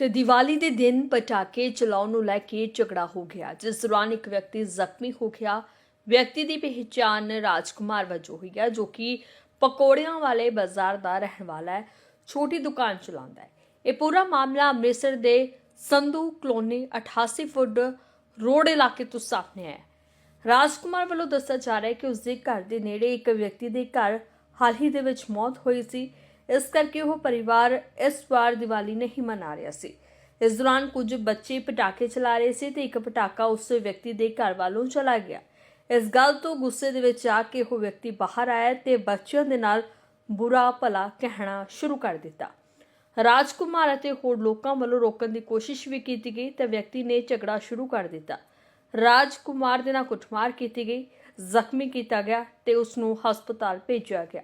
ਤੇ ਦੀਵਾਲੀ ਦੇ ਦਿਨ ਪਟਾਕੇ ਚਲਾਉਣ ਨੂੰ ਲੈ ਕੇ ਝਗੜਾ ਹੋ ਗਿਆ, ਜਿਸ ਦੌਰਾਨ ਇੱਕ ਵਿਅਕਤੀ ਜ਼ਖਮੀ ਹੋ ਗਿਆ। ਵਿਅਕਤੀ ਦੀ ਪਹਿਚਾਣ ਰਾਜਕੁਮਾਰ ਵਜੋਂ ਹੋਈ ਹੈ, ਜੋ ਕਿ ਪਕੌੜਿਆਂ ਵਾਲੇ ਬਾਜ਼ਾਰ ਦਾ ਰਹਿਣ ਵਾਲਾ ਹੈ, ਛੋਟੀ ਦੁਕਾਨ ਚਲਾਉਂਦਾ ਹੈ। ਇਹ ਪੂਰਾ ਮਾਮਲਾ ਅੰਮ੍ਰਿਤਸਰ ਦੇ ਸੰਧੂ ਕਲੋਨੀ 88 ਫੁੱਟ ਰੋਡ ਇਲਾਕੇ ਤੋਂ ਸਾਹਮਣੇ ਆਇਆ ਹੈ। ਰਾਜਕੁਮਾਰ ਵੱਲੋਂ ਦੱਸਿਆ ਜਾ ਰਿਹਾ ਹੈ ਕਿ ਉਸ ਦੇ ਘਰ ਦੇ ਨੇੜੇ ਇੱਕ ਵਿਅਕਤੀ ਦੇ ਘਰ ਹਾਲ ਹੀ ਦੇ ਵਿੱਚ ਮੌਤ ਹੋਈ ਸੀ। ਇਸ ਕਰਕੇ ਉਹ ਪਰਿਵਾਰ ਇਸ ਵਾਰ ਦੀਵਾਲੀ ਨਹੀਂ ਮਨਾ ਰਿਹਾ ਸੀ। ਇਸ ਦੌਰਾਨ ਕੁਝ ਬੱਚੇ ਪਟਾਕੇ ਚਲਾ ਰਹੇ ਸੀ ਤੇ ਇੱਕ ਪਟਾਕਾ ਉਸ ਵਿਅਕਤੀ ਦੇ ਘਰ ਵੱਲੋਂ ਚਲਾ ਗਿਆ। ਇਸ ਗੱਲ ਤੋਂ ਗੁੱਸੇ ਦੇ ਵਿੱਚ ਆ ਕੇ ਉਹ ਵਿਅਕਤੀ ਬਾਹਰ ਆਇਆ ਤੇ ਬੱਚਿਆਂ ਦੇ ਨਾਲ ਬੁਰਾ ਭਲਾ ਕਹਿਣਾ ਸ਼ੁਰੂ ਕਰ ਦਿੱਤਾ। ਰਾਜਕੁਮਾਰ ਅਤੇ ਹੋਰ ਲੋਕਾਂ ਵੱਲੋਂ ਰੋਕਣ ਦੀ ਕੋਸ਼ਿਸ਼ ਵੀ ਕੀਤੀ ਗਈ ਤੇ ਵਿਅਕਤੀ ਨੇ ਝਗੜਾ ਸ਼ੁਰੂ ਕਰ ਦਿੱਤਾ। ਰਾਜਕੁਮਾਰ ਦੇ ਨਾਲ ਕੁੱਟਮਾਰ ਕੀਤੀ ਗਈ, ਜ਼ਖਮੀ ਕੀਤਾ ਗਿਆ ਤੇ ਉਸ ਨੂੰ ਹਸਪਤਾਲ ਭੇਜਿਆ ਗਿਆ।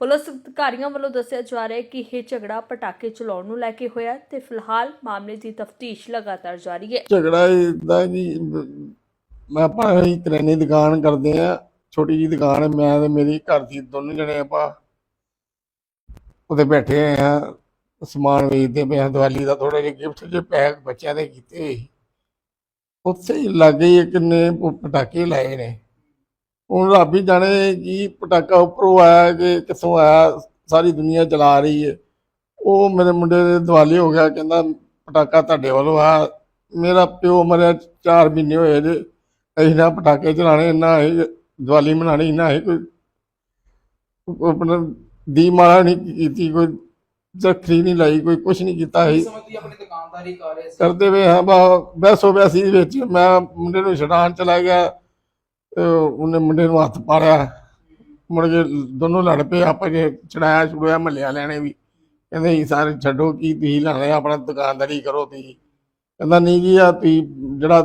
ਪੁਲਿਸ ਅਧਿਕਾਰੀਆਂ ਵੱਲੋਂ ਦੱਸਿਆ ਜਾ ਰਿਹਾ ਹੈ ਕਿ ਇਹ ਝਗੜਾ ਪਟਾਕੇ ਚਲਾਉਣ ਨੂੰ ਲੈ ਕੇ ਹੋਇਆ ਤੇ ਫਿਲਹਾਲ ਮਾਮਲੇ ਦੀ ਤਫਤੀਸ਼ ਲਗਾਤਾਰ ਜਾਰੀ ਹੈ। ਝਗੜਾ ਇਦਾਂ ਜੀ, ਮੈਂ ਆਪਾਂ ਅਸੀਂ ਕਰਿਆਨੇ ਦੀ ਦੁਕਾਨ ਕਰਦੇ ਆ ਛੋਟੀ ਜੀ ਦੁਕਾਨ ਹੈ, ਮੈਂ ਤੇ ਮੇਰੀ ਘਰ ਦੀ ਦੋਨੋਂ ਜਣੇ ਆਪਾਂ ਉਹਦੇ ਬੈਠੇ ਆ ਸਮਾਨ ਵੇਚਦੇ ਪਏ ਆ ਦੀਵਾਲੀ ਦਾ ਥੋੜਾ ਜਿਹਾ ਗਿਫਟ ਜੇ ਪੈਕ ਬੱਚਿਆਂ ਦੇ ਕੀਤੇ। ਉੱਥੇ ਹੀ ਲੱਗੇ ਹੀ ਪਟਾਕੇ ਲਾਏ ਨੇ। ਹੁਣ ਰੱਬ ਹੀ ਜਾਣੇ ਕੀ ਪਟਾਕਾ ਉੱਪਰੋਂ ਆਇਆ ਕਿ ਕਿੱਥੋਂ ਆਇਆ ਸਾਰੀ ਦੁਨੀਆ ਚਲਾ ਰਹੀ ਹੈ। ਉਹ ਮੇਰੇ ਮੁੰਡੇ ਦੇ ਦਿਵਾਲੀ ਹੋ ਗਿਆ ਕਹਿੰਦਾ ਪਟਾਕਾ ਤੁਹਾਡੇ ਵੱਲੋਂ ਆ। ਮੇਰਾ ਪਿਓ ਮਰਿਆ 4 ਮਹੀਨੇ ਹੋਏ ਜੇ ਅਸੀਂ ਨਾ ਪਟਾਕੇ ਚਲਾਣੇ ਨਾ ਇਹ ਦੀਵਾਲੀ ਮਨਾਣੀ ਨਾ ਇਹ ਕੋਈ ਆਪਣਾ ਦੀ ਮਾਰਾ ਨਹੀਂ ਕੀਤੀ ਕੋਈ ਜ਼ਖਰੀ ਨਹੀਂ ਲਾਈ ਕੋਈ ਕੁਛ ਨਹੀਂ ਕੀਤਾ ਇਸ ਸੀ ਸਮੇਂ ਤੁਸੀਂ ਆਪਣੀ ਦੁਕਾਨਦਾਰੀ ਕਰ ਰਹੇ ਸੀ। ਕਰਦੇ ਵੇ ਹਾਂ ਬਾ ਬੈਸੋ ਬੈਸੀ ਵਿੱਚ ਮੈਂ ਮੁੰਡੇ ਨੂੰ ਛਡਾਣ ਚਲਾ ਗਿਆ। ਉਹਨੇ ਮੁੰਡੇ ਨੂੰ ਹੱਥ ਪਾੜਿਆ। ਮੁੜ ਕੇ ਦੋਨੋਂ ਲੜ ਪਏ ਆਪਾਂ ਜੇ ਚੜਾਇਆ ਛੁੜਿਆ ਮੱਲਿਆ ਲੈਣੇ ਵੀ। ਕਹਿੰਦੇ ਜੀ ਸਾਰੇ ਛੱਡੋ ਕੀ ਤੁਸੀਂ ਲੈਣੇ ਆਪਣਾ ਦੁਕਾਨਦਾਰੀ ਕਰੋ ਤੁਸੀਂ। ਕਹਿੰਦਾ ਨਹੀਂ ਜੀ ਆ ਤੁਸੀਂ ਜਿਹੜਾ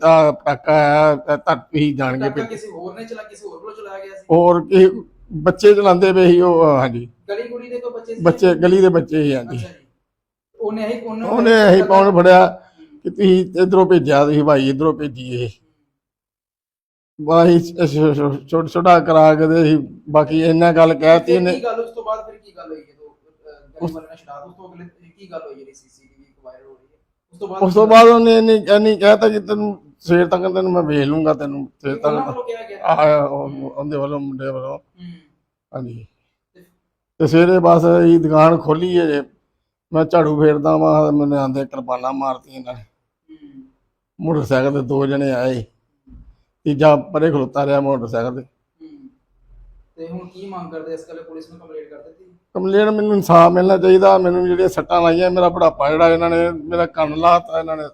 ਤਾਂ ਪਟਾਕਾ ਆ ਤਾਂ ਤੁਸੀਂ ਜਾਣਗੇ ਪਟਾਕਾ ਕਿਸੇ ਹੋਰ ਨੇ ਚਲਾ ਕਿਸੇ ਹੋਰ ਕੋਲ ਚਲਾਇਆ ਗਿਆ ਸੀ? ਹੋਰ ਕੀ ਬੱਚੇ ਚਲਾਉਂਦੇ ਪਏ ਸੀ ਉਹ ਹਾਂਜੀ ਗਲੀ ਦੇ ਬੱਚੇ ਸੀ? ਬੱਚੇ ਗਲੀ ਦੇ ਬੱਚੇ ਸੀ ਹਾਂਜੀ ਉਹਨੇ ਇਹੀ ਉਹਨੇ ਉਹਨੇ ਇਹੀ ਪਾਉਣ ਫੜਿਆ ਕਿ ਤੁਸੀਂ ਇਧਰੋਂ ਭੇਜਿਆ ਤੁਸੀਂ ਭਾਈ ਇਧਰੋਂ ਭੇਜੀਏ। ਬਾਈ ਛੋਟਾ ਛੋਟਾ ਕਰਾ ਕੇ ਤੇ ਅਸੀਂ ਬਾਕੀ ਇਹਨਾਂ ਗੱਲ ਕਹਿਤੀ ਕੀ ਗੱਲ ਉਸ ਤੋਂ ਬਾਅਦ ਫਿਰ ਕੀ ਗੱਲ ਹੋਈ ਜਦੋਂ ਅਹ, ਗਲੀ ਵਾਲੇ ਨੇ ਛਡਾ ਉਸ ਤੋਂ ਅਗਲੇ ਕੀ ਗੱਲ ਹੋਈ ਜਿਹੜੀ ਸੀਸੀਟੀਵੀ ਵਾਇਰਲ ਹੋ ਰਹੀ ਹੈ? ਉਸ ਤੋਂ ਬਾਅਦ ਉਸ ਤੋਂ ਬਾਅਦ ਉਹਨੇ ਇਹਨੇ ਇਹਨੇ ਕਹਿਤਾ ਕਿ ਤੈਨੂੰ ਸਵੇਰ ਤੱਕ ਤੈਨੂੰ ਮੈਂ ਵੇਚ ਲੂੰਗਾ ਤੈਨੂੰ ਸਵੇਰ ਉਹਨਾਂ ਤੱਕ ਆ ਉਹਦੇ ਵੱਲੋਂ ਮੁੰਡੇ ਵੱਲੋਂ। ਹਾਂਜੀ। ਤੇ ਸਵੇਰੇ ਬਸ ਇਹ ਦੁਕਾਨ ਖੋਲੀ ਹੈ ਜੇ। ਮੈਂ ਝਾੜੂ ਫੇਰਦਾ ਵਾਂ ਮੈਨੂੰ ਆਂਦੇ ਕਿਰਪਾਨਾਂ ਮਾਰਤੀਆਂ ਇਹਨਾਂ ਨੇ। ਹੂੰ। ਮੋਟਰਸਾਈਕਲ ਤੇ ਦੋ ਜਣੇ ਆਏ। ਤੀਜਾ ਪਰੇ ਖਲੋਤਾ ਰਿਹਾ ਮੋਟਰਸਾਈਕਲ ਤੇ। ਹੂੰ ਤੇ ਹੁਣ ਕੀ ਮੰਗ ਕਰਦੇ ਇਸ ਗੱਲ ਪੁਲਿਸ ਨੂੰ ਕੰਪਲੇਂਟ ਕਰ ਦਿੱਤੀ? ਕੰਪਲੇਨ ਮੈਨੂੰ ਇਨਸਾਫ ਮਿਲਣਾ ਚਾਹੀਦਾ ਮੈਨੂੰ ਜਿਹੜੀਆਂ ਸੱਟਾਂ ਲਾਈਆਂ ਮੇਰਾ ਬੁਢਾਪਾ ਜਿਹੜਾ ਇਹਨਾਂ ਨੇ ਮੇਰਾ ਕੰਨ ਲਾਤਾ ਇਹਨਾਂ ਨੇ।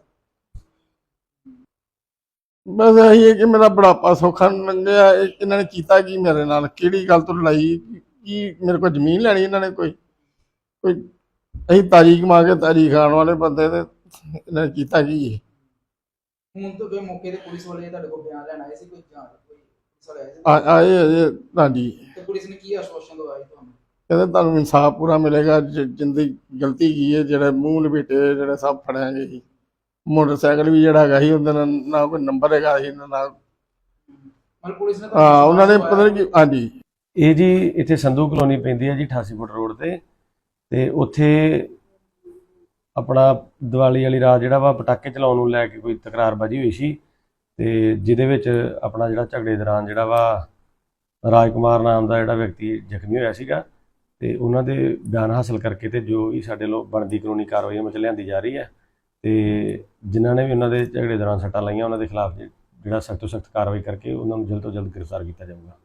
ਬਸ ਇਹੀ ਹੈ ਕਿ ਮੇਰਾ ਬੁਢਾਪਾ ਸੌਖਾ ਇਹ ਇਹਨਾਂ ਨੇ ਕੀਤਾ ਕੀ ਮੇਰੇ ਨਾਲ? ਕਿਹੜੀ ਗੱਲ ਤੋਂ ਲੜਾਈ? ਕੀ ਮੇਰੇ ਕੋਲ ਜ਼ਮੀਨ ਲੈਣੀ ਇਹਨਾਂ ਨੇ ਕੋਈ? ਕੋਈ ਅਸੀਂ ਤਾਰੀ ਕਮਾ ਕੇ ਤਾਰੀ ਖਾਣ ਵਾਲੇ ਬੰਦੇ ਤੇ ਇਹਨਾਂ ਨੇ ਕੀਤਾ ਕੀ ਹੈ ਹੁਣ ਤੋਂ ਫਿਰ ਮੌਕੇ ਤੇ ਪੁਲਿਸ ਵਾਲੇ ਤੁਹਾਡੇ ਕੋਲ ਬਿਆਨ ਲੈਣ ਆਏ ਸੀ ਕੋਈ ਜਾਂਚ ਕੋਈ ਪੁਲਿਸ ਵਾਲੇ ਆਏ ਸੀ? ਆ- ਆਏ ਅਜੇ ਹਾਂਜੀ। ਤੇ ਪੁਲਿਸ ਨੇ ਕੀ ਆਸ਼ਵਾਸਨ ਦਵਾਇਆ ਤੁਹਾਨੂੰ? ਕਹਿੰਦੇ ਤੁਹਾਨੂੰ ਇਨਸਾਫ ਪੂਰਾ ਮਿਲੇਗਾ ਜ- ਜਿੰਦੀ ਗਲਤੀ ਕੀ ਹੈ ਜਿਹੜੇ ਮੂੰਹ ਲਪੇਟੇ ਜਿਹੜੇ ਸਭ ਫੜਾਂਗੇ ਜੀ ਮੋਟਰਸਾਈਕਲ ਵੀ ਜਿਹੜਾ ਹੈਗਾ ਸੀ ਉਹਦੇ ਨਾਲ ਨਾ ਕੋਈ ਨੰਬਰ ਹੈਗਾ ਸੀ ਨਾ ਮਤਲਬ ਪੁਲਿਸ ਨੇ ਹਾਂ ਉਹਨਾਂ ਨੇ ਪਤਾ ਨਹੀਂ ਹਾਂਜੀ। ਇਹ ਜੀ ਇੱਥੇ ਸੰਧੂ ਕਲੋਨੀ ਪੈਂਦੀ ਹੈ ਜੀ 88 ਫੁੱਟ ਰੋਡ ਤੇ। ਤੇ ਉੱਥੇ ਆਪਣਾ ਦੀਵਾਲੀ ਵਾਲੀ ਰਾਤ ਜਿਹੜਾ ਵਾ ਪਟਾਕੇ ਚਲਾਉਣ ਨੂੰ ਲੈ ਕੇ ਕੋਈ ਤਕਰਾਰਬਾਜ਼ੀ ਹੋਈ ਸੀ ਤੇ ਜਿਹਦੇ ਵਿੱਚ ਆਪਣਾ ਜਿਹੜਾ ਝਗੜੇ ਦੌਰਾਨ ਜਿਹੜਾ ਵਾ ਰਾਜਕੁਮਾਰ ਨਾਮ ਦਾ ਜਿਹੜਾ ਵਿਅਕਤੀ ਜ਼ਖਮੀ ਹੋਇਆ ਸੀਗਾ ਤੇ ਉਹਨਾਂ ਦੇ ਬਿਆਨ ਹਾਸਲ ਕਰਕੇ ਤੇ ਜੋ ਵੀ ਸਾਡੇ ਲੋ ਬਣਦੀ ਕਾਨੂੰਨੀ ਕਾਰਵਾਈ ਅਮਲ ਲਿਆਂਦੀ ਜਾ ਰਹੀ ਹੈ ਤੇ ਜਿਨ੍ਹਾਂ ਨੇ ਵੀ ਉਹਨਾਂ ਦੇ ਝਗੜੇ ਦੌਰਾਨ ਸੱਟਾਂ ਲਾਈਆਂ, ਉਹਨਾਂ ਦੇ ਖਿਲਾਫ ਜਿਹੜਾ ਸਖਤ ਤੋਂ ਸਖਤ ਕਾਰਵਾਈ ਕਰਕੇ ਉਹਨਾਂ ਨੂੰ ਜਲਦ ਤੋਂ ਜਲਦ ਗ੍ਰਿਫਤਾਰ ਕੀਤਾ ਜਾਊਗਾ।